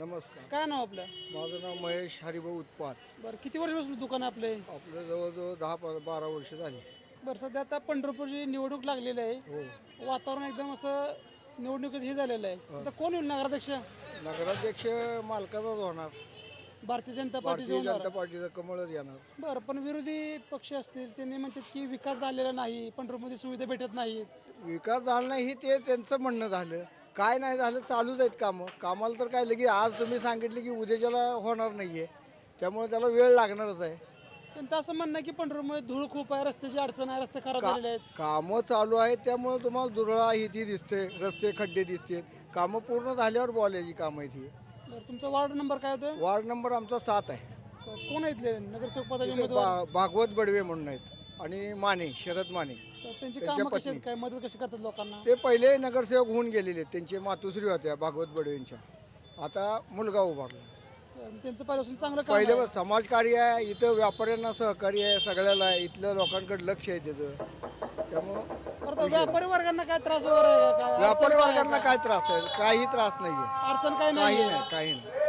नमस्कार. काय नाव आपलं? माझं नाव महेश हरिभाऊ उत्पाद बरं किती वर्षापासून दुकान आहे आपले आपलं जवळजवळ दहा प- बारा वर्ष झाली. बरं सध्या आता पंढरपूरची निवडणूक लागलेली आहे. हो. वातावरण एकदम असं निवडणुकीचं हे झालेलं आहे. सध्या कोण होईल नगराध्यक्ष? नगराध्यक्ष मालकाचाच होणार. भारतीय जनता पार्टीचे भारतीय उमेदवार जनता पार्टीचं कमळच येणार. बरं पण विरोधी पक्ष असतील त्यांनी म्हणतात की विकास झालेला नाही पंढरपूरमध्ये सुविधा भेटत नाहीत. विकास झाला नाही हे ते त्यांचं म्हणणं झालं. काय नाही झालं चालूच आहेत कामं. कामाला तर काय लगे आज तुम्ही सांगितले की उद्याच्याला होणार नाहीये. त्यामुळे त्याला वेळ लागणारच आहे. त्यांचं असं म्हणणं आहे की पंढरपूरमध्ये धूळ खूप आहे रस्त्याची अडचण आहे रस्ते खराब झालेले आहेत. कामं चालू आहेत त्यामुळे तुम्हाला दुरळा ही ती दिसते रस्ते खड्डे दिसते. कामं पूर्ण झाल्यावर बोलायची कामं आहेत ही बरं तुमचा वार्ड नंबर काय होतो वार्ड नंबर आमचा सात आहे. कोण आहेत इथले? नगरसेवक पदाचे उमेदवार? भागवत बडवे म्हणून आहेत. आणि माने शरद माने. तर त्यांची त्यांच्या कामं कशी आहेत? पत्नी. काय मदत कशी करतात लोकांना? ते पहिले नगरसेवक होऊन गेलेले. आहेत. त्यांचे मातुश्री होत्या भागवत बडवेंच्या आता मुलगा उभारला तर त्यांचं पहिल्यापासून चांगलं काम पहिले आहे. समाजकार्य आहे इथं व्यापाऱ्यांना सहकार्य आहे सगळ्याला आहे. इथल्या लोकांकडे लक्ष आहे त्याचं. त्यामुळं बरं तर व्यापारी वर्गांना काय त्रास वगैरे आहे? का? काय व्यापारी अडचण काय आहे वर्गांना? काय? त्रास आहे? काही त्रास नाहीये. अडचण काय काही नाही नाही काही नाही.